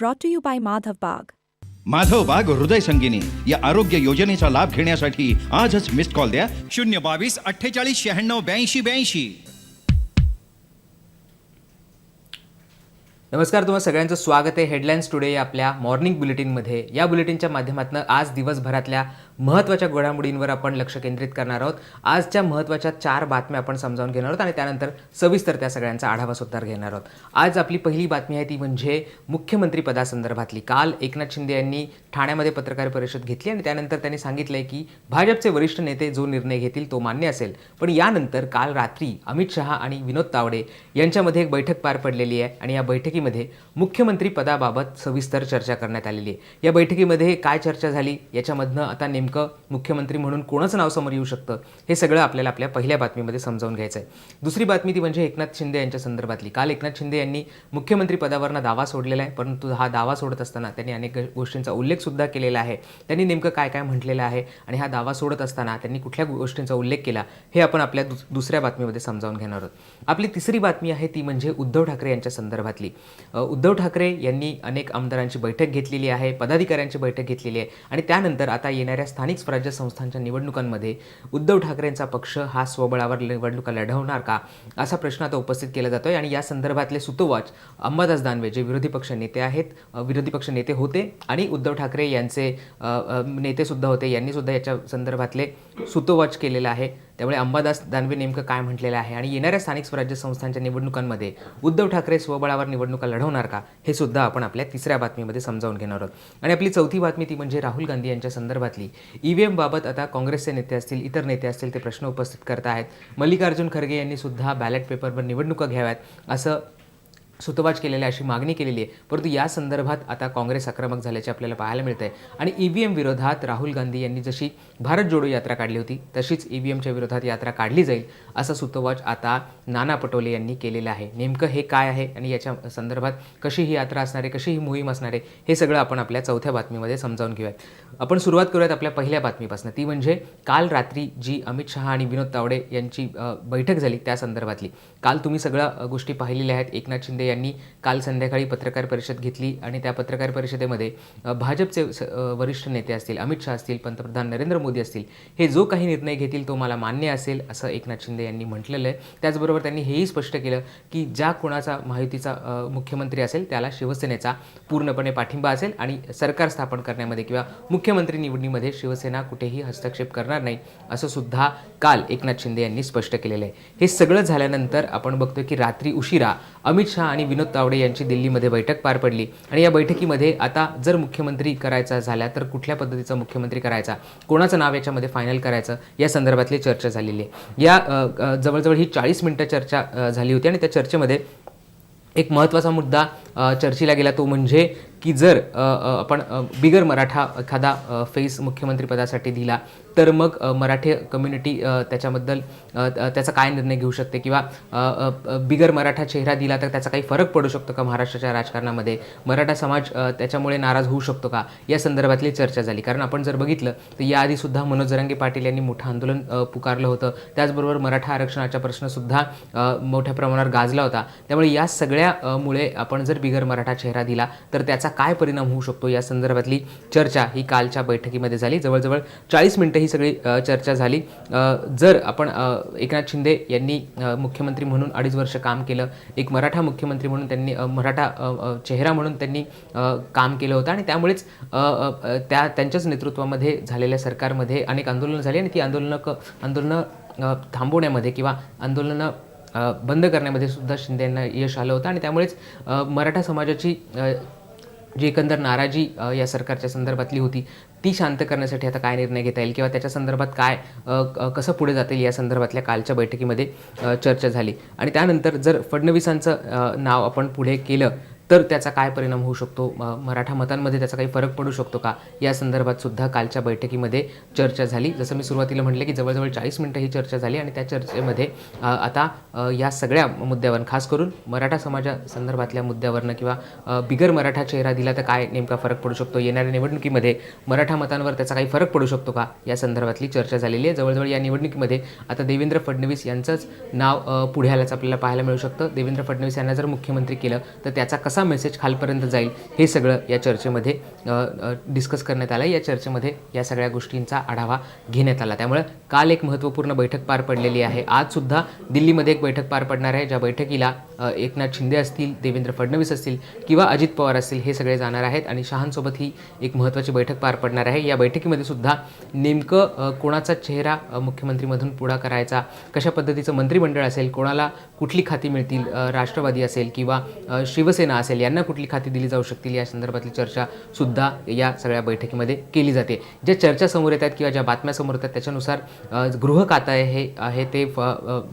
brought to you by Madhav Bagh. Madhav बाग हृदय संगिनी या आरोग्य योजनेचा लाभ घेण्यासाठी आजच मिस्ड कॉल द्या. शून्य बावीस अठ्ठेचाळीस शहाण्णव ब्याऐंशी ब्याऐंशी. नमस्कार तुम्हा सगळ्यांचं स्वागत आहे. हेडलाईन्स टुडे या आपल्या मॉर्निंग बुलेटिनमध्ये या बुलेटिनच्या माध्यमातून आज दिवसभरातल्या महत्त्वाच्या घडामोडींवर आपण लक्ष केंद्रित करणार आहोत. आजच्या महत्त्वाच्या चार बातम्या आपण समजावून घेणार आहोत आणि त्यानंतर सविस्तर त्या सगळ्यांचा आढावा सुद्धा घेणार आहोत. आज आपली पहिली बातमी आहे ती म्हणजे मुख्यमंत्री पदासंदर्भातली. काल एकनाथ शिंदे यांनी ठाण्यामध्ये पत्रकार परिषद घेतली आणि त्यानंतर त्यांनी सांगितलंय की भाजपचे वरिष्ठ नेते जो निर्णय घेतील तो मान्य असेल. पण यानंतर काल रात्री अमित शहा आणि विनोद तावडे यांच्यामध्ये एक बैठक पार पडलेली आहे आणि या बैठकीमध्ये मुख्यमंत्री पदाबाबत सविस्तर चर्चा करण्यात आलेली आहे. या बैठकीमध्ये काय चर्चा झाली याच्यामधनं आता नेमकं मुख्यमंत्री म्हणून कोणाचं नाव समोर येऊ शकतं हे सगळं आपल्याला आपल्या पहिल्या बातमीमध्ये समजावून घ्यायचं आहे. दुसरी बातमी ती म्हणजे एकनाथ शिंदे यांच्या संदर्भातली. काल एकनाथ शिंदे यांनी मुख्यमंत्री पदावरनं दावा सोडलेला आहे परंतु हा दावा सोडत असताना त्यांनी अनेक गोष्टींचा उल्लेखसुद्धा केलेला आहे. त्यांनी नेमकं काय काय म्हटलेलं आहे आणि हा दावा सोडत असताना त्यांनी कुठल्या गोष्टींचा उल्लेख केला हे आपण आपल्या दुस दुसऱ्या बातमीमध्ये समजावून घेणार आहोत. आपली तिसरी बातमी आहे ती म्हणजे उद्धव ठाकरे यांच्या संदर्भातली. अ, उद्धव ठाकरे यांनी अनेक आमदारांची बैठक घेतलेली आहे पदाधिकाऱ्यांची बैठक घेतलेली आहे आणि त्यानंतर आता येणाऱ्या स्थानिक स्वराज्य संस्थांच्या निवडणुकांमध्ये उद्धव ठाकरेंचा पक्ष हा स्वबळावर निवडणुका लढवणार का असा प्रश्न आता उपस्थित केला जातो आहे आणि या संदर्भातले सुतोवाच अंबादास दानवे जे विरोधी पक्ष नेते आहेत विरोधी पक्ष नेते होते आणि उद्धव ठाकरे यांचे नेतेसुद्धा होते यांनीसुद्धा याच्या संदर्भातले सुतोवाच केलेला आहे. त्यामुळे अंबादास दानवे नेमकं काय म्हटलेलं आहे? आणि येणाऱ्या स्थानिक स्वराज्य संस्थांच्या निवडणुकांमध्ये उद्धव ठाकरे स्वबळावर निवडणुका लढवणार का? हे सुद्धा आपण आपल्या तिसऱ्या बातमीमध्ये समजावून घेणार आहोत. आणि आपली चौथी बातमी ती म्हणजे राहुल गांधी यांच्या संदर्भातली. ईव्हीएम एमबाबत आता काँग्रेसचे नेते असतील इतर नेते असतील ते प्रश्न उपस्थित करत आहेत मल्लिकार्जुन खरगे यांनी सुद्धा बॅलेट पेपरवर निवडणुका घ्याव्यात असं सुतवाच केलेली अशी मागणी केलेली आहे. परंतु या संदर्भात आता काँग्रेस आक्रमक झाल्याचे आपल्याला पाहायला मिळत आहे आणि ई व्ही एम विरोधात राहुल गांधी यांनी जशी भारत जोडो यात्रा काढली होती तशीच ई व्ही एमच्या विरोधात यात्रा काढली जाईल असा सुतवाच आता नाना पटोले यांनी केलेलं आहे. नेमकं हे काय आहे आणि याच्या संदर्भात कशी ही यात्रा असणार आहे कशी ही मोहीम असणार आहे हे सगळं आपण आपल्या चौथ्या बातमीमध्ये समजावून घेऊयात. आपण सुरुवात करूयात आपल्या पहिल्या बातमीपासून. ती म्हणजे काल रात्री जी अमित शहा आणि विनोद तावडे यांची बैठक झाली त्या संदर्भातली. काल तुम्ही सगळ्या गोष्टी पाहिलेल्या आहेत. एकनाथ शिंदे यांनी काल संध्याकाळी पत्रकार परिषद घेतली आणि त्या पत्रकार परिषदेमध्ये भाजपचे वरिष्ठ नेते असतील अमित शहा असतील पंतप्रधान नरेंद्र मोदी असतील हे जो काही निर्णय घेतील तो मला मान्य असेल असं एकनाथ शिंदे यांनी म्हटलेलं आहे. त्याचबरोबर त्यांनी हेही स्पष्ट केलं की ज्या कोणाचा महायुतीचा मुख्यमंत्री असेल त्याला शिवसेनेचा पूर्णपणे पाठिंबा असेल आणि सरकार स्थापन करण्यामध्ये किंवा मुख्यमंत्री निवडणीमध्ये शिवसेना कुठेही हस्तक्षेप करणार नाही असं सुद्धा काल एकनाथ शिंदे यांनी स्पष्ट केलेलं आहे. हे सगळं झाल्यानंतर आपण बघतोय की रात्री उशिरा अमित शहा आणि विनोद तावडे यांची दिल्लीमध्ये बैठक पार पडली. आणि या बैठकीमध्ये आता जर मुख्यमंत्री करायचा झाला तर कुठल्या पद्धतीचा मुख्यमंत्री करायचा? कोणाचं नाव याच्यामध्ये फायनल करायचं? या संदर्भातली चर्चा झालेली आहे. या जवळजवळ ही चाळीस मिनटं चर्चा झाली होती. आणि त्या चर्चेमध्ये एक महत्त्वाचा मुद्दा चर्चेला गेला तो म्हणजे की जर आपण बिगर मराठा एखादा फेस मुख्यमंत्रीपदासाठी दिला तर मग मराठे मराठी कम्युनिटी त्याच्याबद्दल त्याचा काय निर्णय घेऊ शकते? किंवा बिगर मराठा चेहरा दिला तर त्याचा काही फरक पडू शकतो का महाराष्ट्राच्या राजकारणामध्ये? मराठा समाज त्याच्यामुळे नाराज होऊ शकतो का? या संदर्भातली चर्चा झाली. कारण आपण जर बघितलं तर याआधी सुद्धा मनोज जरांगे पाटील यांनी मोठं आंदोलन पुकारलं होतं. त्याचबरोबर मराठा आरक्षणाचा प्रश्नसुद्धा मोठ्या प्रमाणावर गाजला होता. त्यामुळे या सगळ्यामुळे आपण जर बिगर मराठा चेहरा दिला तर त्याचा काय परिणाम होऊ शकतो या संदर्भातली चर्चा ही कालच्या बैठकीमध्ये झाली. जवळजवळ चाळीस मिनटं ही सगळी चर्चा झाली. जर आपण एकनाथ शिंदे यांनी मुख्यमंत्री म्हणून अडीच वर्ष काम केलं एक मराठा मुख्यमंत्री म्हणून त्यांनी मराठा चेहरा म्हणून त्यांनी काम केलं होतं आणि त्यामुळेच त्या त्यांच्याच नेतृत्वामध्ये झालेल्या सरकारमध्ये अनेक आंदोलनं झाली आणि ती आंदोलनं क आंदोलनं थांबवण्यामध्ये किंवा आंदोलनं बंद करण्यामध्ये सुद्धा शिंदे यांना यश आलं होतं आणि त्यामुळेच मराठा समाजाची जी एकंदर नाराजी या सरकारच्या संदर्भातली होती ती शांत करण्यासाठी आता काय निर्णय घेता येईल किंवा त्याच्या संदर्भात काय कसं पुढे जाता येईल या संदर्भातल्या कालच्या बैठकीमध्ये चर्चा झाली. आणि त्यानंतर जर फडणवीसांचं नाव आपण पुढे केलं तर त्याचा काय परिणाम होऊ शकतो? मराठा मतांमध्ये त्याचा काही फरक पडू शकतो का? या संदर्भात सुद्धा कालच्या बैठकीमध्ये चर्चा झाली. जसं मी सुरुवातीला म्हटलं की जवळजवळ चाळीस मिनटं ही चर्चा झाली आणि त्या चर्चेमध्ये आता या सगळ्या मुद्द्यावर खास करून मराठा समाजा संदर्भातल्या मुद्द्यावरनं किंवा बिगर मराठा चेहरा दिला तर काय नेमका फरक पडू शकतो? येणाऱ्या निवडणुकीमध्ये मराठा मतांवर त्याचा काही फरक पडू शकतो का? या संदर्भातली चर्चा झालेली आहे. जवळजवळ या निवडणुकीमध्ये आता देवेंद्र फडणवीस यांचंच नाव पुढे आल्याचं आपल्याला पाहायला मिळू शकतं. देवेंद्र फडणवीस यांना जर मुख्यमंत्री केलं तर त्याचा कसा कसा मेसेज खालपर्यंत जाईल हे सगळं या चर्चेमध्ये डिस्कस करण्यात आलं या चर्चेमध्ये या सगळ्या गोष्टींचा आढावा घेण्यात आला. त्यामुळे काल एक महत्त्वपूर्ण बैठक पार पडलेली आहे. आजसुद्धा दिल्लीमध्ये एक बैठक पार पडणार आहे ज्या बैठकीला एकनाथ शिंदे असतील देवेंद्र फडणवीस असतील किंवा अजित पवार असतील हे सगळे जाणार आहेत आणि शहांसोबत ही एक महत्त्वाची बैठक पार पडणार आहे. या बैठकीमध्ये सुद्धा नेमकं कोणाचा चेहरा मुख्यमंत्रीमधून पुढा करायचा कशा पद्धतीचं मंत्रिमंडळ असेल कोणाला कुठली खाती मिळतील राष्ट्रवादी असेल किंवा शिवसेना असेल यांना कुठली खाती दिली जाऊ शकतील या संदर्भातली चर्चा सुद्धा या सगळ्या बैठकीमध्ये केली जाते. ज्या चर्चा समोर येतात किंवा ज्या बातम्या समोर येतात त्याच्यानुसार गृह खातं आहे हे आहे ते फ-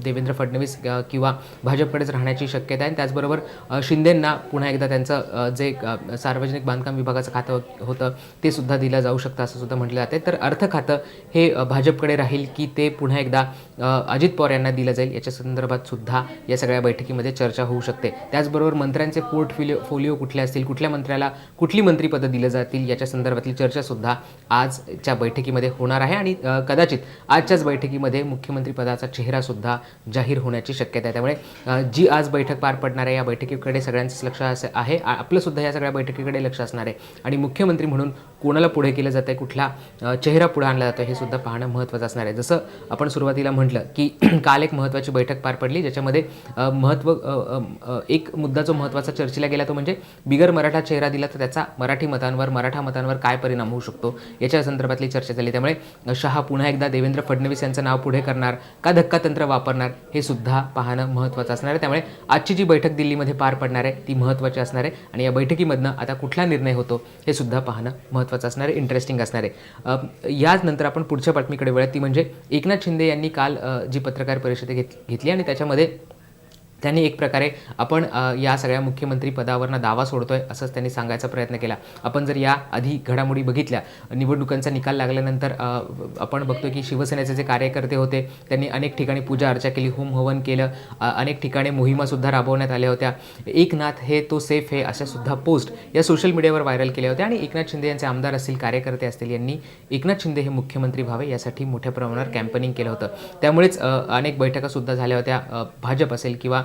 देवेंद्र फडणवीस किंवा भाजपकडेच राहण्याची शक्यता आहे. त्याचबरोबर शिंदेंना पुन्हा एकदा त्यांचं जे सार्वजनिक बांधकाम विभागाचं खातं होतं ते सुद्धा दिलं जाऊ शकतं असं सुद्धा म्हटलं जाते तर अर्थ खातं हे भाजपकडे राहील की ते पुन्हा एकदा अजित पवार यांना दिलं जाईल. याच्या संदर्भात सुद्धा या सगळ्या बैठकीमध्ये चर्चा होऊ शकते. त्याचबरोबर मंत्र्यांचे पोर्टफिलिओ फोलिओ कुठले असतील कुठल्या मंत्र्याला कुठली मंत्रिपदं दिलं जातील याच्या संदर्भातली चर्चासुद्धा आजच्या बैठकीमध्ये होणार आहे. आणि कदाचित आजच्याच बैठकीमध्ये मुख्यमंत्रीपदाचा चेहरासुद्धा जाहीर होण्याची शक्यता आहे. त्यामुळे जी आज बैठक पार पडणार आहे या बैठकीकडे सगळ्यांचंच लक्ष असं आहे. आपलंसुद्धा या सगळ्या बैठकीकडे लक्ष असणार आहे. आणि मुख्यमंत्री म्हणून कोणाला पुढे केलं जातं आहे कुठला चेहरा पुढे आणला जातो हे सुद्धा पाहणं महत्त्वाचं असणार आहे. जसं आपण सुरुवातीला म्हटलं की काल एक महत्त्वाची बैठक पार पडली ज्याच्यामध्ये महत्त्व एक मुद्दा जो महत्त्वाचा चर्चेला गेला तो म्हणजे बिगर मराठा चेहरा दिला तर त्याचा मराठी मतांवर मराठा मतांवर काय परिणाम होऊ शकतो याच्या संदर्भातली चर्चा झाली. त्यामुळे शहा पुन्हा एकदा देवेंद्र फडणवीस यांचं नाव पुढे करणार का धक्का तंत्र वापरणार हे सुद्धा पाहणं महत्त्वाचं असणार आहे. त्यामुळे आजची जी बैठक दिल्लीमध्ये पार पडणार आहे ती महत्त्वाची असणार आहे. आणि या बैठकीमधनं आता कुठला निर्णय होतो हे सुद्धा पाहणं महत्त्वाचं असणार आहे इंटरेस्टिंग असणार. आहे याच नंतर आपण पुढच्या बातमीकडे वळूया ती म्हणजे एकनाथ शिंदे यांनी काल जी पत्रकार परिषद घेत घेतली आणि त्याच्यामध्ये त्यांनी एक प्रकारे आपण या सगळ्या मुख्यमंत्री पदावरनं दावा सोडतोय असंच त्यांनी सांगायचा प्रयत्न केला. आपण जर या आधी घडामोडी बघितल्या निवडणुकांचा निकाल लागल्यानंतर आपण बघतो की शिवसेनेचे जे कार्यकर्ते होते त्यांनी अनेक ठिकाणी पूजा अर्चा केली होम हवन केलं अनेक ठिकाणी मोहिमासुद्धा राबवण्यात आल्या होत्या. एकनाथ हे तो सेफ हे अशा सुद्धा पोस्ट या सोशल मीडियावर व्हायरल केल्या होत्या आणि एकनाथ शिंदे यांचे आमदार असतील कार्यकर्ते असतील यांनी एकनाथ शिंदे हे मुख्यमंत्री व्हावे यासाठी मोठ्या प्रमाणावर कॅम्पेनिंग केलं होतं. त्यामुळेच अनेक बैठकासुद्धा झाल्या होत्या भाजप असेल किंवा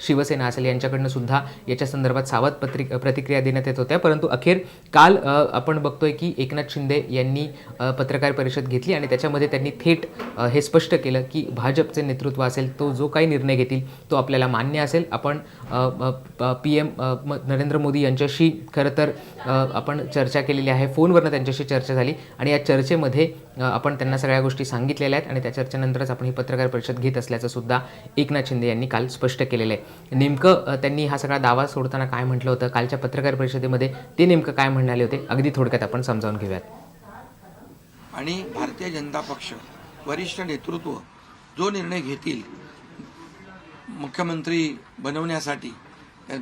शिवसेना असेल यांच्याकडनं सुद्धा याच्या संदर्भात सावध पत्रिक प्रतिक्रिया देण्यात येत होत्या. परंतु अखेर काल आपण बघतोय की एकनाथ शिंदे यांनी पत्रकार परिषद घेतली आणि त्याच्यामध्ये त्यांनी थेट हे स्पष्ट केलं की भाजपचे नेतृत्व असेल तो जो काही निर्णय घेतील तो आपल्याला मान्य असेल. आपण पी एम नरेंद्र मोदी यांच्याशी खरं तर आपण चर्चा केलेली आहे. फोनवरनं त्यांच्याशी चर्चा झाली आणि या चर्चेमध्ये आपण त्यांना सगळ्या गोष्टी सांगितलेल्या आहेत आणि त्या चर्चेनंतरच आपण ही पत्रकार परिषद घेत असल्याचं सुद्धा एकनाथ शिंदे यांनी काल स्पष्ट केलेलं आहे. नेमकं त्यांनी हा सगळा दावा सोडताना काय म्हटलं होतं? कालच्या पत्रकार परिषदेमध्ये ते नेमकं काय म्हणाले होते? अगदी थोडक्यात आपण समजावून घेऊयात. आणि भारतीय जनता पक्ष वरिष्ठ नेतृत्व जो निर्णय घेतील मुख्यमंत्री बनवण्यासाठी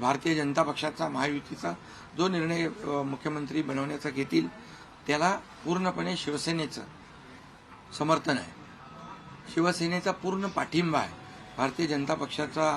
भारतीय जनता पक्षाचा महायुतीचा जो निर्णय मुख्यमंत्री बनवण्याचा घेतील त्याला पूर्णपणे शिवसेनेचं समर्थन आहे. शिवसेनेचा पूर्ण पाठिंबा आहे. भारतीय जनता पक्षाचा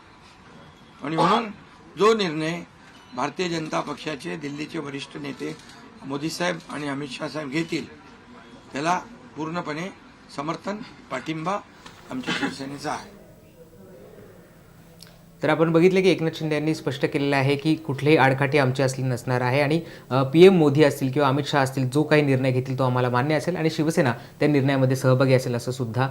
आणि म्हणून जो निर्णय भारतीय जनता पक्षाचे दिल्लीचे वरिष्ठ नेते मोदी साहेब आणि अमित शाह साहेब घेतील त्याला पूर्णपणे समर्थन पाठिंबा आमच्या शिवसेनेचा आहे. तर आपण बघितलं की एकनाथ शिंदे यांनी स्पष्ट केलेलं आहे की कुठलेही आडकाठी आमची असली नसणार आहे आणि पी एम मोदी असतील किंवा अमित शहा असतील जो काही निर्णय घेतील तो आम्हाला मान्य असेल आणि शिवसेना त्या निर्णयामध्ये सहभागी असेल असं सुद्धा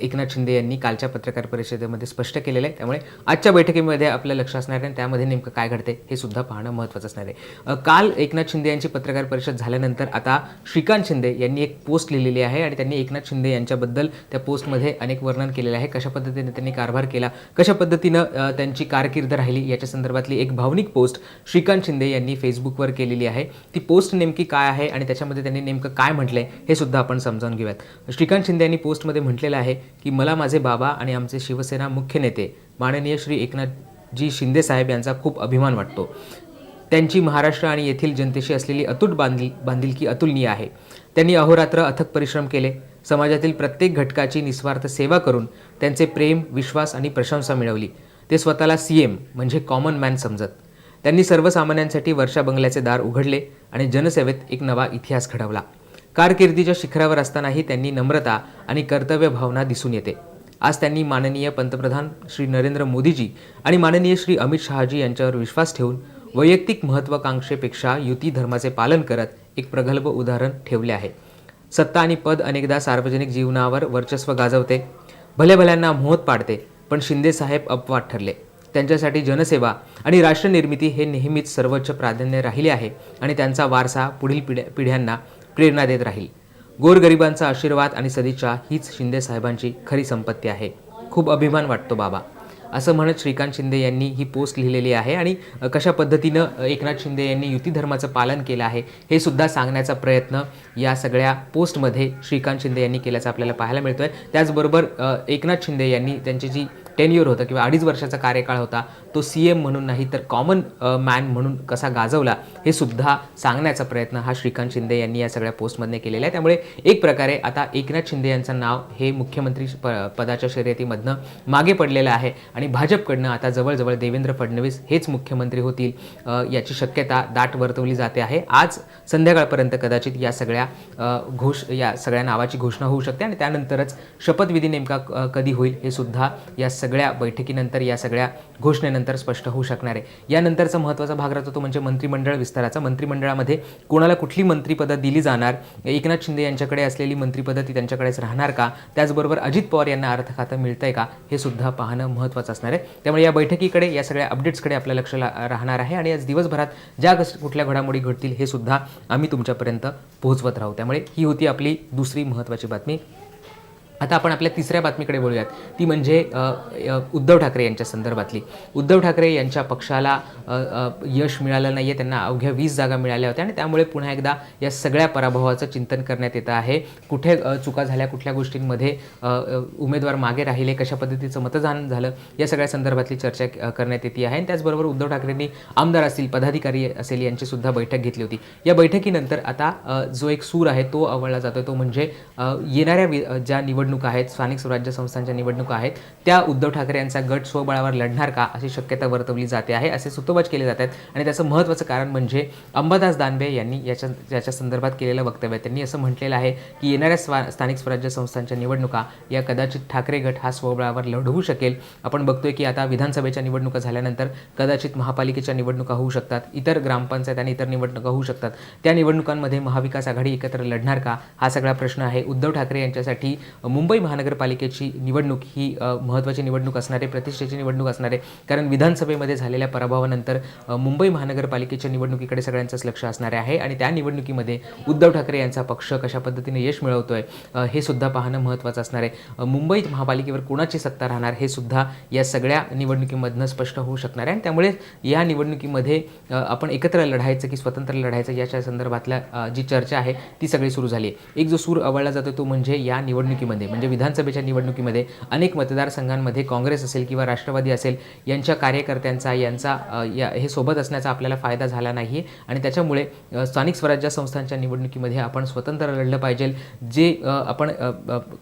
एकनाथ शिंदे यांनी कालच्या पत्रकार परिषदेमध्ये स्पष्ट केलेलं आहे. त्यामुळे आजच्या बैठकीमध्ये आपलं लक्ष असणार आहे आणि त्यामध्ये नेमकं काय घडते हे सुद्धा पाहणं महत्त्वाचं असणार आहे. काल एकनाथ शिंदे यांची पत्रकार परिषद झाल्यानंतर आता श्रीकांत शिंदे यांनी एक पोस्ट लिहिलेली आहे आणि त्यांनी एकनाथ शिंदे यांच्याबद्दल त्या पोस्टमध्ये अनेक वर्णन केलेलं आहे. कशा पद्धतीने त्यांनी कारभार केला कशा पद्धतीनं त्यांची कारकीर्द राहिली. याच्या संदर्भातली एक भावनिक पोस्ट श्रीकांत शिंदे यांनी फेसबुकवर केलेली आहे. ती पोस्ट नेमकी काय आहे आणि त्याच्यामध्ये त्यांनी नेमकं काय म्हटलंय हे सुद्धा आपण समजावून घेऊयात. श्रीकांत शिंदे यांनी पोस्टमध्ये म्हटलेलं आहे की मला माझे बाबा आणि आमचे शिवसेना मुख्य नेते माननीय श्री एकनाथजी शिंदे साहेब यांचा खूप अभिमान वाटतो. त्यांची महाराष्ट्र आणि येथील जनतेशी असलेली अतूट बांधिल बांधिलकी अतुलनीय आहे. त्यांनी अहोरात्र अथक परिश्रम केले. समाजातील प्रत्येक घटकाची निस्वार्थ सेवा करून त्यांचे प्रेम विश्वास आणि प्रशंसा मिळवली. ते स्वतःला सी एम म्हणजे कॉमन मॅन समजत. त्यांनी सर्वसामान्यांसाठी वर्षा बंगल्याचे दार उघडले आणि जनसेवेत एक नवा इतिहास घडवला. कारकिर्दीच्या शिखरावर असतानाही त्यांनी नम्रता आणि कर्तव्य भावना दिसून येते. आज त्यांनी माननीय पंतप्रधान श्री नरेंद्र मोदीजी आणि माननीय श्री अमित शहाजी यांच्यावर विश्वास ठेवून वैयक्तिक महत्त्वाकांक्षेपेक्षा युती धर्माचे पालन करत एक प्रगल्भ उदाहरण ठेवले आहे. सत्ता आणि पद अनेकदा सार्वजनिक जीवनावर वर्चस्व गाजवते. भल्या भल्यांना मोहत पाडते. पण शिंदे साहेब अपवाद ठरले. त्यांच्यासाठी जनसेवा आणि राष्ट्रनिर्मिती हे नेहमीच सर्वोच्च प्राधान्य राहिले आहे आणि त्यांचा वारसा पुढील पिढ्या पिढ्यांना प्रेरणा देत राहील. गोरगरिबांचा आशीर्वाद आणि सदिच्छा हीच शिंदे साहेबांची खरी संपत्ती आहे. खूप अभिमान वाटतो बाबा. असं म्हणत श्रीकांत शिंदे यांनी ही पोस्ट लिहिलेली आहे आणि कशा पद्धतीनं एकनाथ शिंदे यांनी युती धर्माचं पालन केलं आहे हे सुद्धा सांगण्याचा प्रयत्न या सगळ्या पोस्टमध्ये श्रीकांत शिंदे यांनी केल्याचं आपल्याला पाहायला मिळतो आहे त्याचबरोबर एकनाथ शिंदे यांनी त्यांची जी टेन्युअर होतं किंवा अडीच वर्षाचा कार्यकाळ होता तो सी एम म्हणून नाही तर कॉमन मॅन म्हणून कसा गाजवला हे सुद्धा सांगण्याचा प्रयत्न हा श्रीकांत शिंदे यांनी या सगळ्या पोस्टमधने केलेला आहे. त्यामुळे एक प्रकारे आता एकनाथ शिंदे यांचं नाव हे मुख्यमंत्री प पदाच्या शर्यतीमधनं मागे पडलेलं आहे आणि भाजपकडनं आता जवळजवळ देवेंद्र फडणवीस हेच मुख्यमंत्री होतील याची शक्यता दाट वर्तवली जाते आहे. आज संध्याकाळपर्यंत कदाचित या सगळ्या घोष या सगळ्या नावाची घोषणा होऊ शकते आणि त्यानंतरच शपथविधी नेमका कधी होईल हे सुद्धा या सगळ्या बैठकीनंतर या सगळ्या घोषणेनंतर स्पष्ट होऊ शकणार आहे. यानंतरचा महत्त्वाचा भाग राहतो तो म्हणजे मंत्रिमंडळ विस्ताराचा. मंत्रिमंडळामध्ये कोणाला कुठली मंत्रिपदं दिली जाणार? एकनाथ शिंदे यांच्याकडे असलेली मंत्रिपदं ती त्यांच्याकडेच राहणार का? त्याचबरोबर अजित पवार यांना अर्थ खातं मिळतंय का? हे सुद्धा पाहणं महत्त्वाचं असणार आहे. त्यामुळे या बैठकीकडे या सगळ्या अपडेट्सकडे आपलं लक्ष राहणार आहे आणि आज दिवसभरात ज्या कुठल्या घडामोडी घडतील हे सुद्धा आम्ही तुमच्यापर्यंत पोहोचवत राहू. त्यामुळे ही होती आपली दुसरी महत्त्वाची बातमी. आता आपण आपल्या तिसऱ्या बातमीकडे बोलूयात. ती म्हणजे उद्धव ठाकरे यांच्या संदर्भातली. उद्धव ठाकरे यांच्या पक्षाला यश मिळालं नाही आहे त्यांना अवघ्या वीस जागा मिळाल्या होत्या आणि त्यामुळे पुन्हा एकदा या सगळ्या पराभवाचं चिंतन करण्यात येतं आहे. कुठे चुका झाल्या कुठल्या गोष्टींमध्ये उमेदवार मागे राहिले कशा पद्धतीचं मतदान झालं या सगळ्या संदर्भातली चर्चा करण्यात येते आहे. आणि त्याचबरोबर उद्धव ठाकरेंनी आमदार असतील पदाधिकारी असेल यांचीसुद्धा बैठक घेतली होती. या बैठकीनंतर आता जो एक सूर आहे तो आवळला जातो तो म्हणजे येणाऱ्या ज्या निवड निवडणुका आहेत स्थानिक स्वराज्य संस्थांच्या निवडणुका आहेत त्या उद्धव ठाकरे यांचा गट स्वबळावर लढणार का अशी शक्यता वर्तवली जाते आहे असे सुतोबाज केले जात आहेत आणि त्याचं महत्त्वाचं कारण म्हणजे अंबादास दानवे यांनी याच्या याच्या संदर्भात केलेलं वक्तव्य आहे. त्यांनी असं म्हटलेलं आहे की येणाऱ्या स्वा स्थानिक स्वराज्य संस्थांच्या निवडणुका या कदाचित ठाकरे गट हा स्वबळावर लढवू शकेल. आपण बघतोय की आता विधानसभेच्या निवडणुका झाल्यानंतर कदाचित महापालिकेच्या निवडणुका होऊ शकतात इतर ग्रामपंचायत आणि इतर निवडणुका होऊ शकतात. त्या निवडणुकांमध्ये महाविकास आघाडी एकत्र लढणार का? हा सगळा प्रश्न आहे. उद्धव ठाकरे यांच्यासाठी मुंबई महानगरपालिकेची निवडणूक ही महत्त्वाची निवडणूक असणार आहे प्रतिष्ठेची निवडणूक असणार आहे कारण विधानसभेमध्ये झालेल्या पराभवानंतर मुंबई महानगरपालिकेच्या निवडणुकीकडे सगळ्यांचंच लक्ष असणार आहे आणि त्या निवडणुकीमध्ये उद्धव ठाकरे यांचा पक्ष कशा पद्धतीने यश मिळवतो आहे हे सुद्धा पाहणं महत्त्वाचं असणार आहे. मुंबईत मुंबई महापालिकेवर कोणाची सत्ता राहणार हे सुद्धा या सगळ्या निवडणुकीमधनं स्पष्ट होऊ शकणार आहे आणि त्यामुळे या निवडणुकीमध्ये आपण एकत्र लढायचं की स्वतंत्र लढायचं याच्या संदर्भातल्या जी चर्चा आहे ती सगळी सुरू झाली आहे. एक जो सूर आवळला जातो तो म्हणजे या निवडणुकीमध्ये. म्हणजे विधानसभेच्या निवडणुकीमध्ये अनेक मतदारसंघांमध्ये काँग्रेस असेल किंवा राष्ट्रवादी असेल यांच्या कार्यकर्त्यांचा यांचा या हे सोबत असण्याचा आपल्याला फायदा झाला नाही. आणि त्याच्यामुळे स्थानिक स्वराज्य संस्थांच्या निवडणुकीमध्ये आपण स्वतंत्र लढलं पाहिजे. जे आपण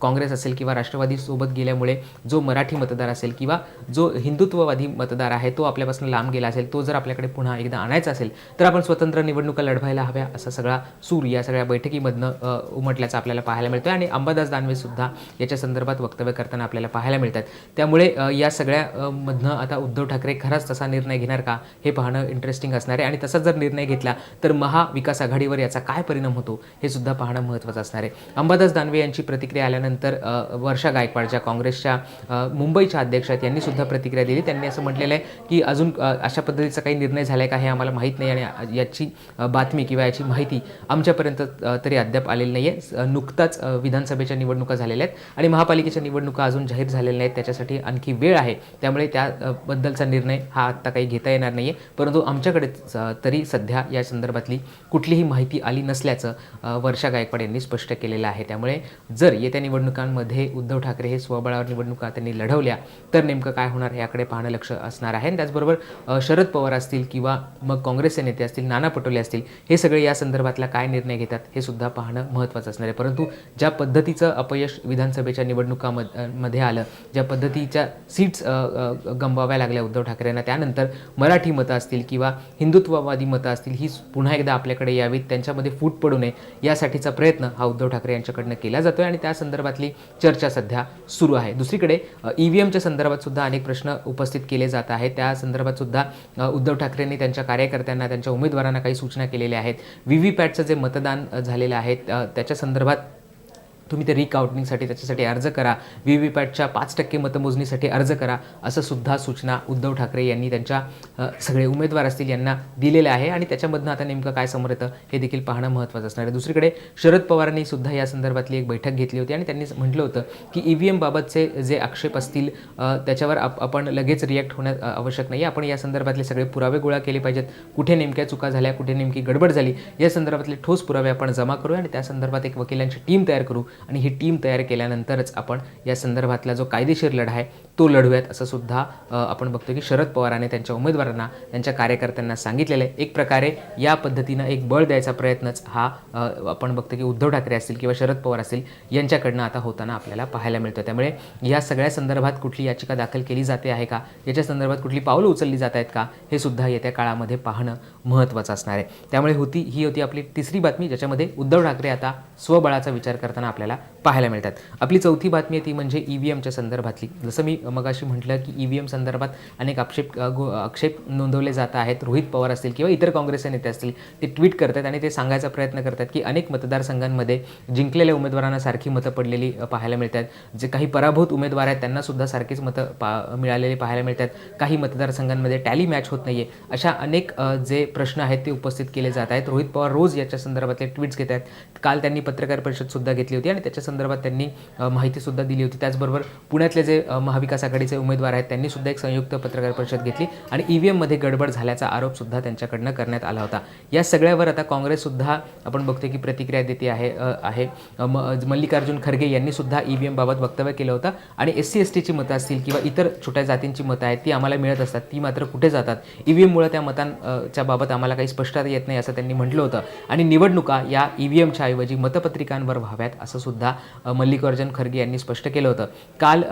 काँग्रेस असेल किंवा राष्ट्रवादी सोबत गेल्यामुळे जो मराठी मतदार असेल किंवा जो हिंदुत्ववादी मतदार आहे तो आपल्यापासून लांब गेला असेल तो जर आपल्याकडे पुन्हा एकदा आणायचा असेल तर आपण स्वतंत्र निवडणुका लढवायला हव्या असा सगळा सूर या सगळ्या बैठकीमधनं उमटल्याचं आपल्याला पाहायला मिळतं आणि अंबादास दानवे सुद्धा याच्या संदर्भात वक्तव्य करताना आपल्याला पाहायला मिळतात. त्यामुळे या सगळ्यामधनं आता उद्धव ठाकरे खराच तसा निर्णय घेणार का हे पाहणं इंटरेस्टिंग असणार आहे. आणि तसाच जर निर्णय घेतला तर महाविकास आघाडीवर याचा काय परिणाम होतो हे सुद्धा पाहणं महत्त्वाचं असणार आहे. अंबादास दानवे यांची प्रतिक्रिया आल्यानंतर वर्षा गायकवाड ज्या काँग्रेसच्या मुंबईच्या अध्यक्ष आहेत यांनी सुद्धा प्रतिक्रिया दिली. त्यांनी असं म्हटलेलं आहे की अजून अशा पद्धतीचा काही निर्णय झाला आहे का हे आम्हाला माहीत नाही आणि याची बातमी किंवा याची माहिती आमच्यापर्यंत तरी अद्याप आलेली नाही आहे नुकताच विधानसभेच्या निवडणुका झालेल्या आहेत. आहेत. आणि महापालिकेच्या निवडणुका अजून जाहीर झालेल्या नाहीत. त्याच्यासाठी आणखी वेळ आहे. त्यामुळे त्या बद्दलचा निर्णय हा आत्ता काही घेता येणार नाही आहे परंतु आमच्याकडे तरी सध्या या संदर्भातली कुठलीही माहिती आली नसल्याचं वर्षा गायकवाड यांनी स्पष्ट केलेलं आहे. त्यामुळे जर येत्या निवडणुकांमध्ये उद्धव ठाकरे हे स्वबळावर निवडणुका त्यांनी लढवल्या तर नेमकं काय होणार याकडे पाहणं लक्ष असणार आहे. आणि त्याचबरोबर शरद पवार असतील किंवा मग काँग्रेसचे नेते असतील नाना पटोले असतील हे सगळे या संदर्भातला काय निर्णय घेतात हे सुद्धा पाहणं महत्त्वाचं असणार आहे. परंतु ज्या पद्धतीचं अपयश विधानसभेच्या निवडणुकामध्ये मध्ये आलं. ज्या पद्धतीच्या सीट्स गमवाव्या लागल्या उद्धव ठाकरेंना. त्यानंतर मराठी मतं असतील किंवा हिंदुत्ववादी मतं असतील ही पुन्हा एकदा आपल्याकडे यावीत. त्यांच्यामध्ये फूट पडू नये यासाठीचा प्रयत्न हा उद्धव ठाकरे यांच्याकडनं केला जातोय आणि त्या संदर्भातली चर्चा सध्या सुरू आहे. दुसरीकडे ई व्ही एमच्या संदर्भात सुद्धा अनेक प्रश्न उपस्थित केले जात आहेत. त्या संदर्भात सुद्धा उद्धव ठाकरेंनी त्यांच्या कार्यकर्त्यांना त्यांच्या उमेदवारांना काही सूचना केलेल्या आहेत. व्ही व्ही पॅटचं जे मतदान झालेलं आहे त्याच्या संदर्भात तुम्ही ते रिकाउंटिंगसाठी त्याच्यासाठी अर्ज करा. व्ही व्ही पॅटच्या पाच टक्के मतमोजणीसाठी अर्ज करा असं सुद्धा सूचना उद्धव ठाकरे यांनी त्यांच्या सगळे उमेदवार असतील यांना दिलेल्या आहे. आणि त्याच्यामधनं आता नेमकं काय समोर येतं हे देखील पाहणं महत्त्वाचं असणार आहे. दुसरीकडे शरद पवारांनी सुद्धा या संदर्भातली एक बैठक घेतली होती आणि त्यांनी म्हटलं होतं की ई व्ही एमबाबतचे जे आक्षेप असतील त्याच्यावर आप आपण लगेच रिॲक्ट होण्यात आवश्यक नाही आपण या संदर्भातले सगळे पुरावे गोळा केले पाहिजेत. कुठे नेमक्या चुका झाल्या कुठे नेमकी गडबड झाली या संदर्भातले ठोस पुरावे आपण जमा करू आणि त्या संदर्भात एक वकिलांची टीम तयार करू. आणि ही टीम तयार केल्यानंतरच आपण या संदर्भातला जो कायदेशीर लढा आहे तो लढूयात असं सुद्धा आपण बघतो की शरद पवारांनी त्यांच्या उमेदवारांना त्यांच्या कार्यकर्त्यांना सांगितलेलं आहे. एक प्रकारे या पद्धतीनं एक बळ द्यायचा प्रयत्नच हा आपण बघतो की उद्धव ठाकरे असतील किंवा शरद पवार असतील यांच्याकडनं आता होताना आपल्याला पाहायला मिळतं त्यामुळे या सगळ्या संदर्भात कुठली याचिका दाखल केली जाते आहे का? याच्या संदर्भात कुठली पावलं उचलली जात आहेत का? हे सुद्धा येत्या काळामध्ये पाहणं महत्त्वाचं असणार आहे. त्यामुळे होती ही होती आपली तिसरी बातमी ज्याच्यामध्ये उद्धव ठाकरे आता स्वबळाचा विचार करताना आपल्याला पाहायला मिळतात. आपली चौथी बातमी आहे ती म्हणजे ई व्ही एमच्या संदर्भातली. जसं मी मगाशी म्हटलं की ई व्ही एम संदर्भात अनेक आक्षेप आक्षेप नोंदवले जात आहेत. रोहित पवार असतील किंवा इतर काँग्रेसचे नेते असतील ते ट्विट करतात आणि ते सांगायचा प्रयत्न करतात की अनेक मतदारसंघांमध्ये जिंकलेल्या उमेदवारांना सारखी मतं पडलेली पाहायला मिळतात. जे काही पराभूत उमेदवार आहेत त्यांनासुद्धा सारखीच मतं पा मिळालेली पाहायला मिळतात. काही मतदारसंघांमध्ये टॅली मॅच होत नाही आहे अशा अनेक जे प्रश्न आहेत ते उपस्थित केले जात आहेत. रोहित पवार रोज याच्या संदर्भातले ट्विट्स घेत आहेत काल त्यांनी पत्रकार परिषद सुद्धा घेतली होती आणि त्याच्या संदर्भात त्यांनी माहितीसुद्धा दिली होती. त्याचबरोबर पुण्यातले जे महाविकास आघाडीचे उमेदवार आहेत त्यांनीसुद्धा एक संयुक्त पत्रकार परिषद घेतली आणि ई व्ही एममध्ये गडबड झाल्याचा आरोपसुद्धा त्यांच्याकडनं करण्यात आला होता. या सगळ्यावर आता काँग्रेससुद्धा आपण बघतो की प्रतिक्रिया देते आहे आहे. म- मल्लिकार्जुन खरगे यांनीसुद्धा ई व्ही एमबाबत वक्तव्य केलं होतं आणि एस सी एस टीची मतं असतील किंवा इतर छोट्या जातींची मतं आहेत ती आम्हाला मिळत असतात ती मात्र कुठे जातात? ई व्ही एममुळे त्या मतांच्या बाबत आम्हाला काही स्पष्टता येत नाही असं त्यांनी म्हटलं होतं. आणि निवडणुका या ई व्ही एमच्या ऐवजी मतपत्रिकांवर व्हाव्यात असं सुद्धा मल्लिकार्जुन खरगे यांनी स्पष्ट केलं होतं. काल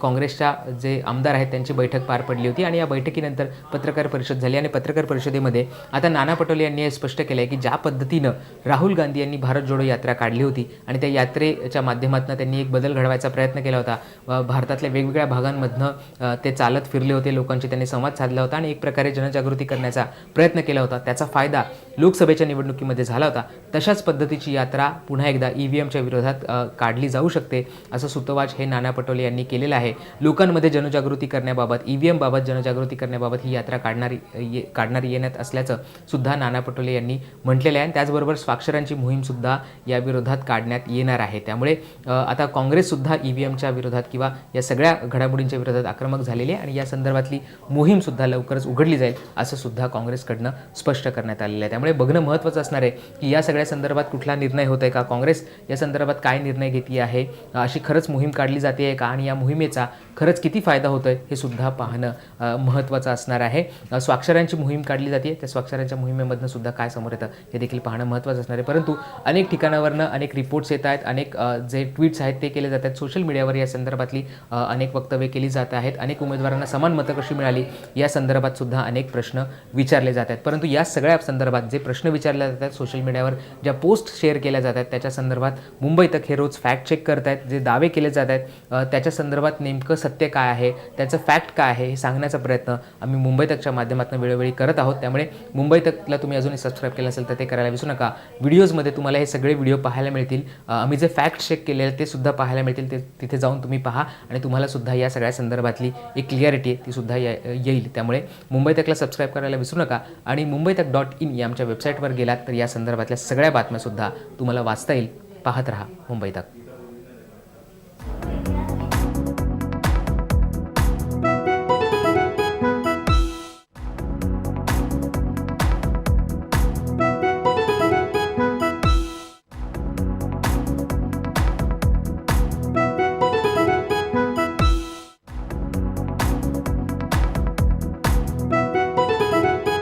काँग्रेसच्या जे आमदार आहेत त्यांची बैठक पार पडली होती आणि या बैठकीनंतर पत्रकार परिषद झाली आणि पत्रकार परिषदेमध्ये आता नाना पटोले यांनी हे स्पष्ट केलं आहे की ज्या पद्धतीनं राहुल गांधी यांनी भारत जोडो यात्रा काढली होती आणि त्या यात्रेच्या माध्यमातून त्यांनी एक बदल घडवायचा प्रयत्न केला होता. भारतातल्या वेगवेगळ्या भागांमधनं ते चालत फिरले होते लोकांशी त्यांनी संवाद साधला होता आणि एक प्रकारे जनजागृती करण्याचा प्रयत्न केला होता. त्याचा फायदा लोकसभेच्या निवडणुकीमध्ये झाला होता. तशाच पद्धतीची यात्रा पुन्हा एकदा ई व्ही एमच्या विरोधात काढली जाऊ शकते असं सुतोवाच हे नाना पटोले यांनी केलेलं आहे. लोकांमध्ये जनजागृती करण्याबाबत ई व्ही एमबाबत जनजागृती करण्याबाबत ही यात्रा काढणारी ये काढणारी येण्यात असल्याचं सुद्धा नाना पटोले यांनी म्हटलेलं आहे. आणि त्याचबरोबर स्वाक्षरांची मोहीमसुद्धा या विरोधात काढण्यात येणार आहे. त्यामुळे आता काँग्रेससुद्धा ई व्ही एमच्या विरोधात किंवा या सगळ्या घडामोडींच्या विरोधात आक्रमक झालेली आहे आणि या संदर्भातली मोहीमसुद्धा लवकरच उघडली जाईल असं सुद्धा काँग्रेसकडनं स्पष्ट करण्यात आलेलं आहे. त्यामुळे बघणं महत्त्वाचं असणार आहे की या सगळ्या संदर्भात कुठला निर्णय होत आहे का? काँग्रेस या संदर्भात काय निर्णय घेते आहे? अशी खरंच मोहीम काढली जाते आहे का? आणि या मोहिमेचा खरंच किती फायदा होतो आहे हे सुद्धा पाहणं महत्त्वाचं असणार आहे. स्वाक्षऱ्यांची स्वाक्षरांची मोहीम काढली जाते त्या स्वाक्षरांच्या मोहिमेमधनं सुद्धा काय समोर येतं हे देखील पाहणं महत्त्वाचं असणार आहे. परंतु अनेक ठिकाणावरनं अनेक रिपोर्ट्स येत आहेत. अनेक जे ट्विट्स आहेत ते केले जात आहेत. सोशल मीडियावर या संदर्भातली अनेक वक्तव्य केली जात आहेत. अनेक उमेदवारांना समान मतं कशी मिळाली या संदर्भात सुद्धा अनेक प्रश्न विचारले जात आहेत. परंतु या सगळ्या संदर्भात जे प्रश्न विचारले जात आहेत सोशल मीडियावर ज्या पोस्ट शेअर केल्या जात आहेत त्याच्या संदर्भात मुंबई तक हे रोज फॅक्ट चेक करत आहेत जे दावे केले जात आहेत त्याच्या संदर्भात नेमकं सत्य काय आहे त्याचं फॅक्ट काय आहे हे सांगण्याचा प्रयत्न आम्ही मुंबई तकच्या माध्यमातून वेळोवेळी करत आहोत. त्यामुळे मुंबई तकला तुम्ही अजूनही सबस्क्राईब केलं असेल तर ते करायला विसरू नका. व्हिडिओजमध्ये तुम्हाला हे सगळे व्हिडिओ पाहायला मिळतील. आम्ही जे फॅक्ट चेक केलेले ते सुद्धा पाहायला मिळतील. ते तिथे जाऊन तुम्ही पहा आणि तुम्हाला सुद्धा या सगळ्या संदर्भातली एक क्लिअरिटी आहे ती सुद्धा येईल. त्यामुळे मुंबई तकला सबस्क्राईब करायला विसरू नका. आणि मुंबई तक डॉट इन या आमच्या वेबसाईटवर गेलात तर या संदर्भातल्या सगळ्या बातम्यासुद्धा तुम्हाला वाचता येईल. पाहत राहा मुंबई तक.